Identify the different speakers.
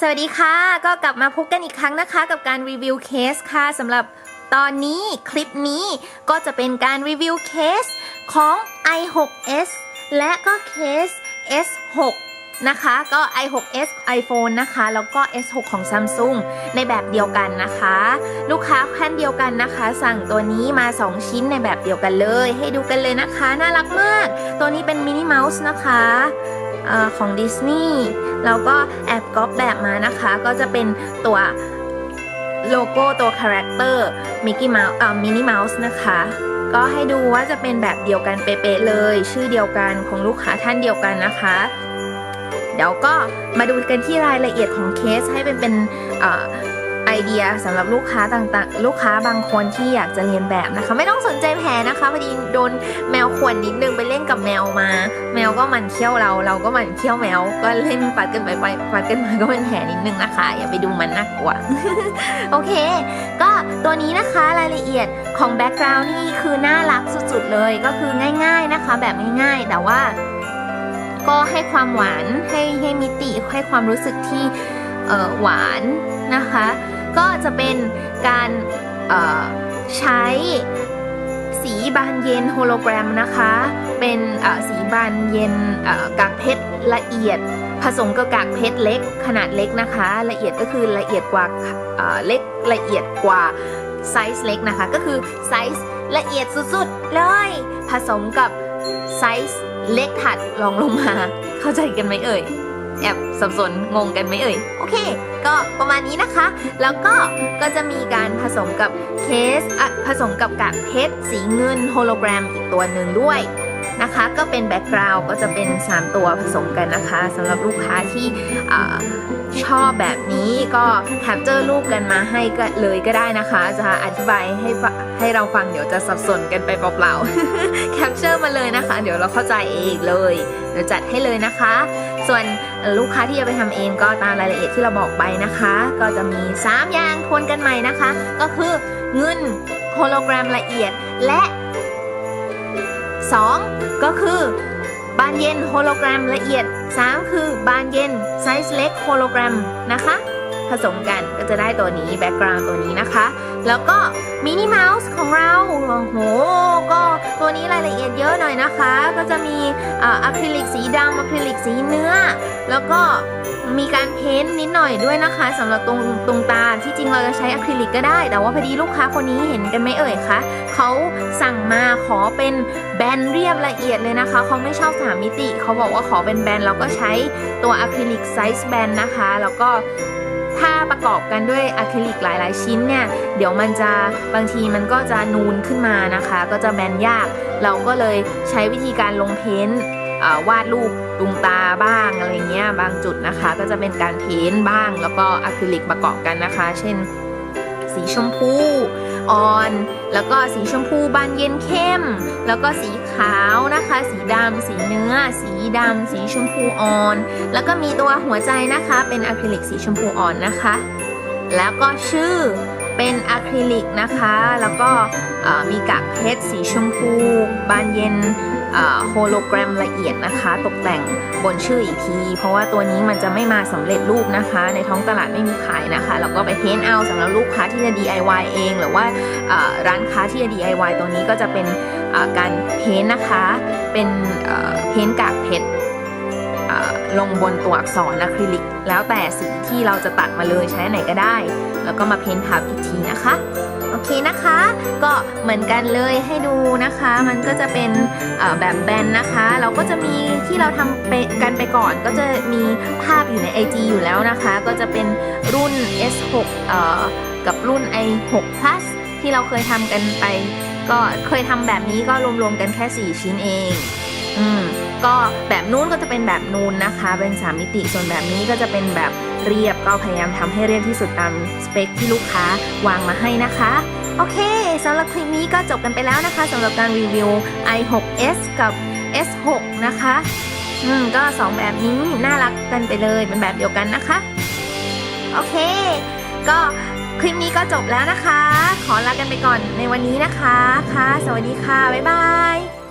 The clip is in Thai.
Speaker 1: สวัสดีค่ะ ก็กลับมาพบกันอีกครั้งนะคะ กับการรีวิวเคสค่ะสำหรับตอนนี้คลิปนี้ก็จะเป็นการรีวิวเคสของ i6s และก็เคส s6 นะคะก็ i6s iPhone นะคะ แล้วก็ s6 ของ Samsung ในแบบเดียวกันนะคะ ลูกค้าท่านเดียวกันนะคะ สั่งตัวนี้มา 2 ชิ้นในแบบเดียวกันเลย ให้ดูกันเลยนะคะ น่ารักมาก ตัวนี้เป็นมินิเมาส์นะคะ ออของดิสนีย์แล้วก็แอบก๊อปแบบมานะคะ ก็จะเป็นตัวโลโก้ตัวคาแรคเตอร์มิกกี้เมาส์เอ่อมินิเมาส์นะคะ ก็ให้ดูว่าจะเป็นแบบเดียวกันเป๊ะๆเลย ชื่อเดียวกันของลูกค้าท่านเดียวกันนะคะ เดี๋ยวก็มาดูกันที่รายละเอียดของเคสให้เป็นเป็น เอ่อไอเดียสำหรับลูกค้าต่างๆ ลูกค้าบางคนที่อยากจะเรียนแบบนะคะ ไม่ต้องสนใจแผลนะคะพอดีโดนแมวข่วนนิดนึงไปเล่นกับแมวมา แมวก็มันเคี้ยวเรา เราก็มันเคี้ยวแมว ก็เล่นปัดกันไปไปปัดกันมาก็เป็นแผลนิดนึงนะคะ อย่าไปดูมันน่ากลัวโอเค ก็ตัวนี้นะคะรายละเอียดของแบ็กกราวน์นี่คือน่ารักสุดๆเลยก็คือง่าย ๆนะคะ แบบง่ายๆ แต่ว่าก็ให้ความหวานให้ให้มิติให้ความรู้สึกที่หวานนะคะ ก็จะเป็นการใช้สีบานเย็นโฮโลแกรมนะคะ เป็นสีบานเย็นกากเพชรละเอียด ผสมกับกากเพชรเล็กขนาดเล็กนะคะ ละเอียดก็คือละเอียดกว่าเล็กละเอียดกว่าไซส์เล็กนะคะ ก็คือไซส์ละเอียดสุดๆเลย ผสมกับไซส์เล็กถัดรองลงมา เข้าใจกันไหมเอ่ย แอบสับสนงงกันไหมเอ่ย โอเค ก็ประมาณนี้นะคะ แล้วก็ก็จะมีการผสมกับเคสผสมกับกากเพชรสีเงินโฮโลแกรมอีกตัวหนึ่งด้วย นะคะ ก็เป็นแบ็กกราวด์ก็จะเป็น 3 ตัวผสมกันนะคะสำหรับลูกค้าที่ชอบแบบนี้ก็แคปเจอร์รูปกันมาให้ก็เลยก็ได้นะคะ จะอธิบายให้ฟังให้เราฟังเดี๋ยวจะสับสนกันไปเปล่าๆแคปเจอร์มาเลยนะคะ เดี๋ยวเราเข้าใจเองเลยเดี๋ยวจัดให้เลยนะคะ ส่วนลูกค้าที่จะไปทำเองก็ตามรายละเอียดที่เราบอกไปนะคะ ก็จะมี 3 อย่างทวนกันใหม่นะคะ ก็คือเงินโฮโลแกรมละเอียดและ 2 ก็คือบานเย็นโฮโลแกรมละเอียด 3 คือบานเย็นไซส์เล็กโฮโลแกรมนะคะ ผสมกันก็จะได้ตัวนี้แบ็กกราวน์ตัวนี้นะคะ แล้วก็มินิเมาส์ของเราโอ้โหก็ตัวนี้รายละเอียดเยอะหน่อยนะคะ ก็จะมีอะคริลิกสีดำอะคริลิกสีเนื้อ แล้วก็ มีการเพ้นนิดหน่อยด้วยนะคะสำหรับตรงตรงตาที่จริงเราจะใช้อะคริลิกก็ได้ แต่ว่าพอดีลูกค้าคนนี้เห็นกันไหมเอ่ยคะเขาสั่งมาขอเป็นแบนเรียบละเอียดเลยนะคะเขาไม่ชอบสามมิติเขาบอกว่าขอเป็นแบนเราก็ใช้ตัวอะคริลิกไซส์แบนนะคะ แล้วก็ถ้าประกอบกันด้วยอะคริลิกหลาย ๆ ชิ้นเนี่ย เดี๋ยวมันจะบางทีมันก็จะนูนขึ้นมานะคะ ก็จะแบนยาก เราก็เลยใช้วิธีการลงเพ้นท์ วาดรูปดวงตาบ้างอะไรเงี้ยบางจุดนะคะ ก็จะเป็นการเพ้นบ้าง แล้วก็อะคริลิกประกอบกันนะคะ เช่น สีชมพูอ่อน แล้วก็สีชมพูบานเย็นเข้ม แล้วก็สีขาวนะคะ สีดำสีเนื้อ สีดำสีชมพูอ่อน แล้วก็มีตัวหัวใจนะคะ เป็นอะคริลิกสีชมพูอ่อนนะคะ แล้วก็ชื่อ เป็นอะคริลิกนะคะ แล้วก็มีกากเพชรสีชมพู บานเย็นโฮโลแกรมละเอียดนะคะ ตกแต่งบนชื่ออีกที เพราะว่าตัวนี้มันจะไม่มาสำเร็จรูปนะคะ ในท้องตลาดไม่มีขายนะคะ แล้วก็ไปเพ้นเอาสำหรับลูกค้าที่จะ DIY เอง หรือว่าร้านค้าที่จะ DIY ตัวนี้ก็จะเป็นการเพ้นนะคะ เป็นเพ้นกากเพชร ลงบนตัวอักษรอะคริลิก แล้วแต่สีที่เราจะตัดมาเลยใช้ไหนก็ได้ แล้วก็มาเพ้นท์ทับอีกทีนะคะ โอเคนะคะ ก็เหมือนกันเลยให้ดูนะคะ มันก็จะเป็นแบบแบนนะคะ เราก็จะมีที่เราทำไปกันไปก่อน ก็จะมีภาพอยู่ใน IG อยู่แล้วนะคะ ก็จะเป็นรุ่น S6 เอ่อกับรุ่น i6 plus ที่เราเคยทำกันไป ก็เคยทำแบบนี้ก็รวมๆกันแค่ 4 ชิ้นเอง อืมก็แบบนู้นก็จะเป็นแบบนูนนะคะ เป็น 3 มิติ ส่วนแบบนี้ก็จะเป็นแบบเรียบ ก็พยายามทำให้เรียบที่สุดตามสเปคที่ลูกค้าวางมาให้นะคะ โอเคสำหรับคลิปนี้ก็จบกันไปแล้วนะคะสำหรับการรีวิว i6s กับ s6 นะคะ อืมก็ 2 แบบนี้น่ารักกันไปเลย เป็นแบบเดียวกันนะคะ โอเค ก็คลิปนี้ก็จบแล้วนะคะ ขอลากันไปก่อนในวันนี้นะคะ ค่ะ สวัสดีค่ะ บ๊ายบาย